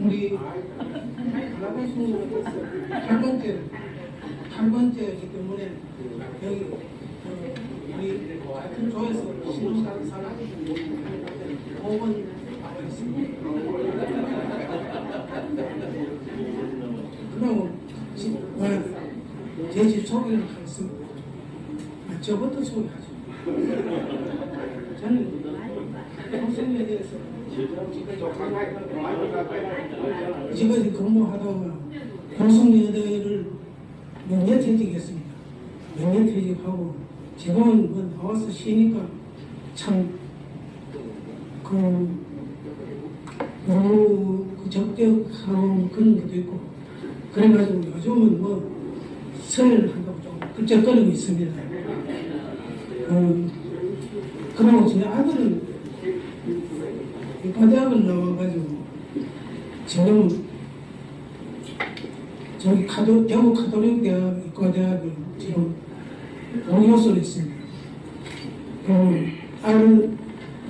우리 갈라베스 8번째 8번째이기 때문에 여기 어, 우리 같은 조에서 신사 사람이 5번 나와 있습니다. 그럼 지- 어, 제집 소개를 하겠습니다. 아, 저부터 소개하죠. 저는 지금까지 근무하다가 공성여대를 명예 퇴직했습니다. 명예 퇴직하고 지금은 뭐 나와서 쉬니까 참 그, 너무 그 적적한 그런 것도 있고 그래가지고 요즘은 뭐 설을 한다고 좀 끄적거리고 있습니다. 어, 그리고 제 아들은 이과대학을 나와가지고 지금 저기 카도, 대구 카톨릭 대학 이과대학을 지금 공교수로 있습니다. 그 딸,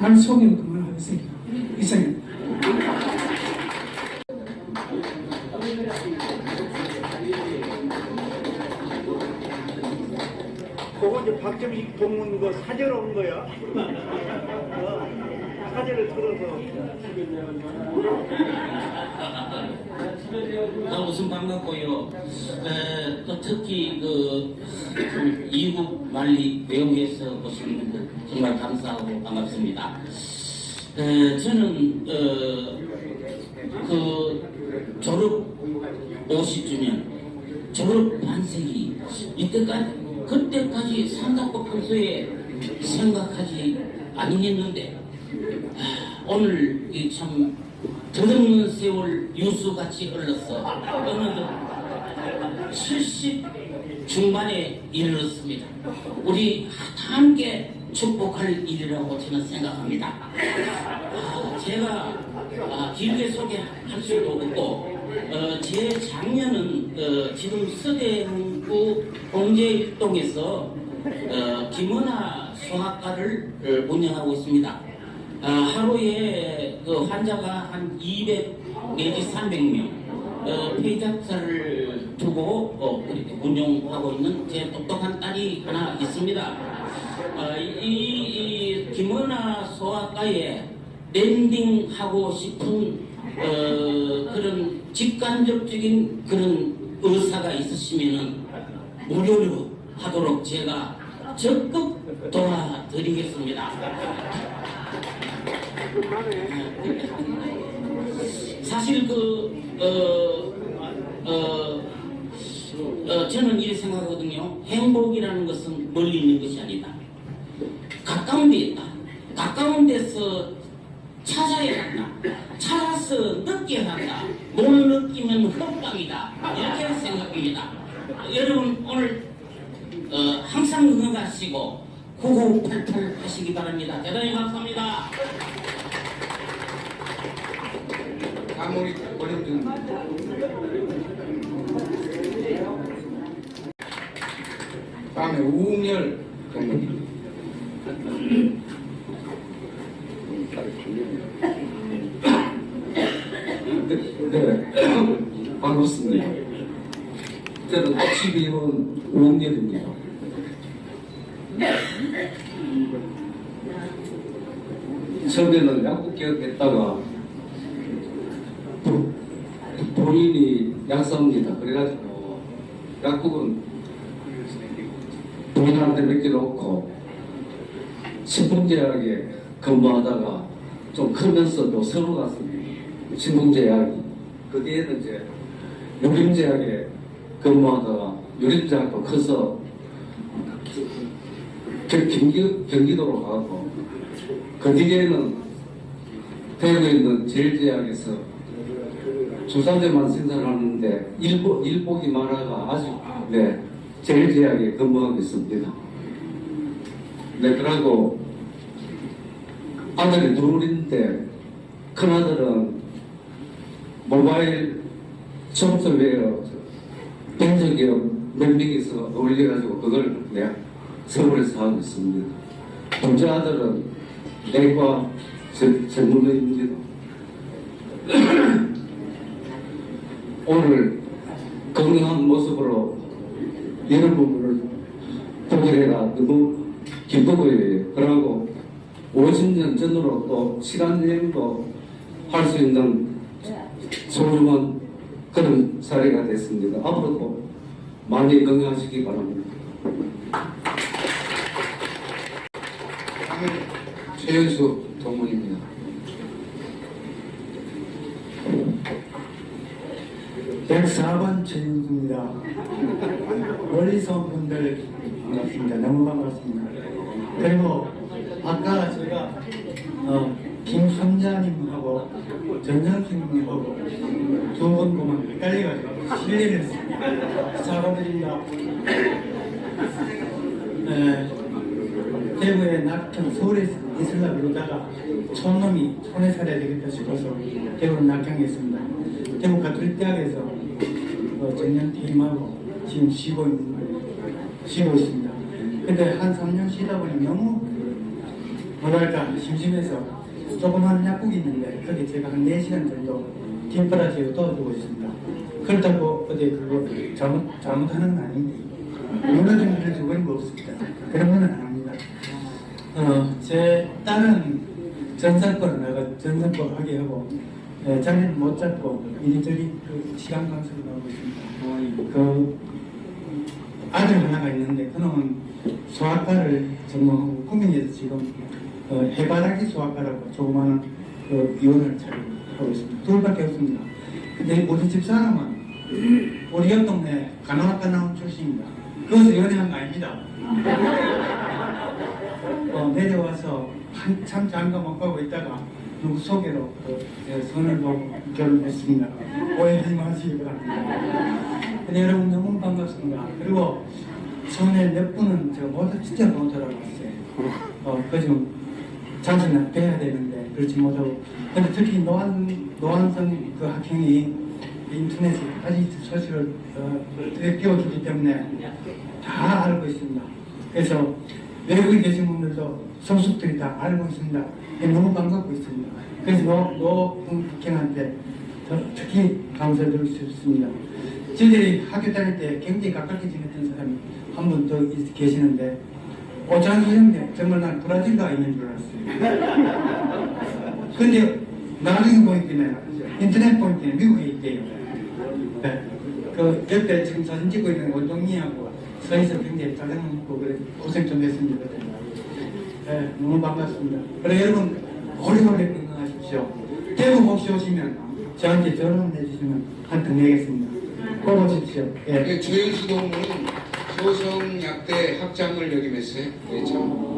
딸 소개는 그만 하겠습니다. 이상입니다. 박정희 동문 그 사절 온 거야. 어, 사절을 들어서 아, 우선 반갑고요. 에, 또 특히 그 이국 만리 외국에서 오신 분들 정말 감사하고 반갑습니다. 에, 저는 어, 그 졸업 50주년, 졸업 반세기 이때까지 그때까지 산다고 평소에 생각하지 아니했는데 아, 오늘 이참 더없는 세월 유수같이 흘렀어 어느덧 70 중반에 이르렀습니다. 우리 다 함께 축복할 일이라고 저는 생각합니다. 아, 제가 아, 길게 소개할 수도 없고 어, 제 장녀는 어, 지금 서대문 구 공제일동에서 어, 김은아 수학과를 어, 운영하고 있습니다. 아, 하루에 그 환자가 한 200 내지 300명 어, 폐작사를 두고 어, 운영하고 있는 제 똑똑한 딸이 하나 있습니다. 어, 이, 이 김은아 소아과에 랜딩하고 싶은 어, 그런 직간접적인 그런 의사가 있으시면은 무료로 하도록 제가 적극 도와드리겠습니다. 사실 그, 어, 어, 어, 저는 이렇게 생각하거든요. 행복이라는 것은 멀리 있는 것이 아니다. 가까운 데 있다. 가까운 데서 찾아야 한다. 찾아서 느껴야 한다. 못 느끼면 헛방이다. 이렇게 생각합니다. 여러분 오늘 어, 항상 건강하시고 9988 하시기 바랍니다. 대단히 감사합니다. 다음에 우웅열 동문입니다. 네, 반갑습니다. 저는 12번 우웅열입니다. 처음에는 약국 개업했다가 부- 본인이 약사입니다. 그래가지고 약국은 본인한테 맡겨놓고 신풍제약에 근무하다가 좀 크면서도 서로 갔습니다. 신풍제약이. 그 뒤에는 이제 유림제약에 근무하다가 유림제약도 커서 경- 경기, 경기도로 가고 그 뒤에는 대구에 있는 제일제약에서 주사제만 생산하는데 일복, 일복이 많아가 아주 네 제일제약에 근무하고 있습니다. 네 그러고 아들이 둘인데 큰아들은 모바일 청소웨어 벤처기업 몇 명이서 어울려가지고 그걸 네 서울에서 하고 있습니다. 둘째 아들은 내과 전- 전문의입니다. 오늘 건강한 모습으로 여러분을 보게 되가 너무 기쁘고요. 그러고 50년 전으로 또 시간 여행도 할 수 있는 소중한 그런 사례가 됐습니다. 앞으로도 많이 건강하시기 바랍니다. 최연수 동문입니다. 백 104번 최윤수입니다. 멀리서 온 분들 반갑습니다. 너무 반갑습니다. 그리고 아까 제가 어, 김순자님하고 전정식님하고 두분 보면 헷갈려가지고 실례를 했습니다. 사과드립니다. 에, 대구에 낙경 서울에 있으려고 그러다가 촌놈이 손에 살아야 되겠다 싶어서 대구로 낙경했습니다. 대구 가톨릭 대학에서 어, 정년 퇴임하고 지금 쉬고 있는 쉬고 있습니다. 근데 한 3년 쉬다 보니 너무 뭐랄까 심심해서 조그마한 약국이 있는데 거기 제가 한 4시간 정도 김프라지에 도와주고 있습니다. 그렇다고 어디 그거 잘못, 잘못하는 건 아닌데 물러주는 게 조건이 없습니다. 그런 건 아닙니다. 어, 제 딸은 전산권을 나가 전산권 하게 하고 예, 자리를 못 잡고 이리저리 그 시간 강사를 하고 있습니다. 그 아들 하나가 있는데 그놈은 수학과를 전공하고 구민에서 지금 어, 해바라기 수학과라고 조그마한 그 이원을 차리고 있습니다. 둘밖에 없습니다. 근데 우리 집사람은 우리 옆 동네 간호학과 나온 출신입니다. 그것을 연애한 거 아닙니다. 어, 내려와서 한참 장가 못 가고 있다가 누구 소개로 그, 예, 선을 보고 결혼했습니다. 오해하지 마시기 바랍니다. 근데 여러분 너무 반갑습니다. 그리고 손에 몇 분은 제가 모두 진짜 못 알아봤어요. 어, 그좀 자신을 뵈야 되는데 그렇지 못하고 근데 특히 노안, 노안성 그 학생이 인터넷에 아직 소식을 어, 되게 띄워주기 때문에 다 알고 있습니다. 그래서 외국에 계신 분들도 소속들이 다 알고 있습니다. 예, 너무 반갑고 있습니다. 그래서 노, 노더 특히 감사드릴 수 있습니다. 저희들이 학교 다닐 때 굉장히 가깝게 지냈던 사람이 한 분 더 계시는데 오장 선생님 정말 난 브라질 가 있는 줄 알았어요. 근데 나중에 보니까 인터넷 보니까 미국에 있대요. 네. 그 옆에 지금 사진 찍고 있는 원동이하고 서해서 굉장히 짜장 먹고 그래 고생 좀 했습니다. 네, 너무 반갑습니다. 그래 여러분 오래오래 건강하십시오. 대구 혹시 오시면 저한테 전화 해주시면 한통 내겠습니다. 꼭 오십시오. 예. 네, 최연수 동문은 소성약대 학장을 역임했어요. 네, 참